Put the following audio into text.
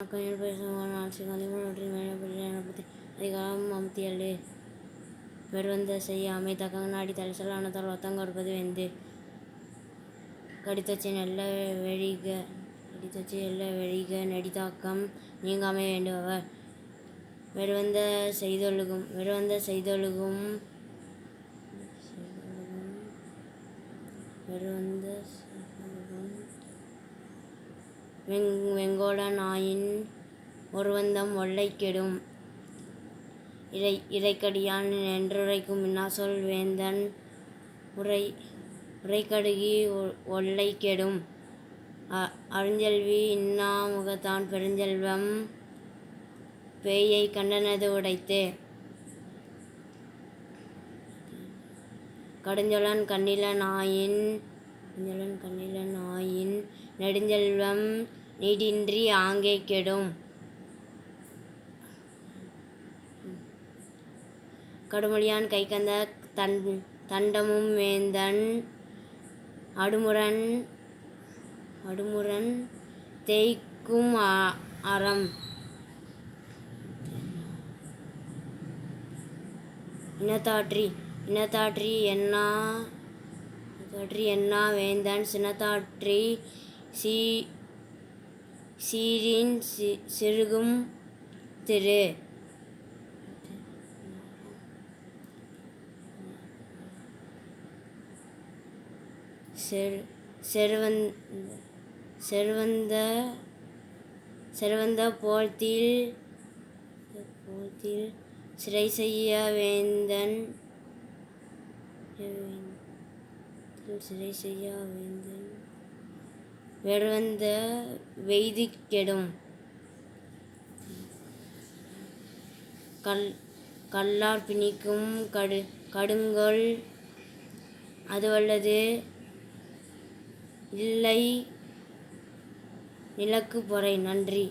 வணக்கம் பேசும் ஆட்சி கலிமுறை மேலப்பள்ளி நாற்பத்தி அதிகாரம் அமுத்தியல்லு ஏழு. செய்ய செய்யாமை தக்கங்க நாடி தலைசலானதால் ஒத்தங்க கொடுப்பது வெந்து. கடித்தச்சி நல்ல வெழிக கடித்தச்சி நல்ல வெழிக நடிதாக்கம் நீங்காமை வேண்டுபவர். வெறுவந்த செய்தொழுகும் வெறுவந்த செய்தொழுகும் வெறுவந்த செய்தொழுகும் வெங் வெங்கோட நாயின் ஒருவந்தம் ஒல்லை கெடும் இறை இறைக்கடியான் என்றுரைக்கும் இன்னாசொல் வேந்தன் உரை உரைக்கடுகி ஒ- ஒல்லை கெடும் அ- அருஞ்செல்வி இன்னா முகத்தான் பெருஞ்செல்வம் பேயை கண்டனது உடைத்து. கடுஞ்சொலன் கண்ணில நாயின் கடுஞ்சொலன் கண்ணில நாயின் நெடுஞ்செல்வம் நீடின்றி ஆங்கே கெடும். கடுமொழியான் கைகந்த தன் தண்டமும் வேந்தன் அடுமுரன் அடுமுரன் தேய்க்கும் அறம். இனத்தாற்றி இனத்தாற்றி என்னா இனத்தாற்றி என்னா வேந்தன் சினத்தாற்றி சீ சீரின் சி சிறுகும் திரு. செர் செருவந் செருவந்த செருவந்த போர்த்தில் போர்த்தில் சிறை செய்ய வேந்தன் சிறை செய்ய வேந்தன். வெறுவந்த வெய்தி கெடும் கல் கல்லார் பிணிக்கும் கடு கடுங்கொல் அதுவல்லது இல்லை. நிலக்கு பொறை நன்றி.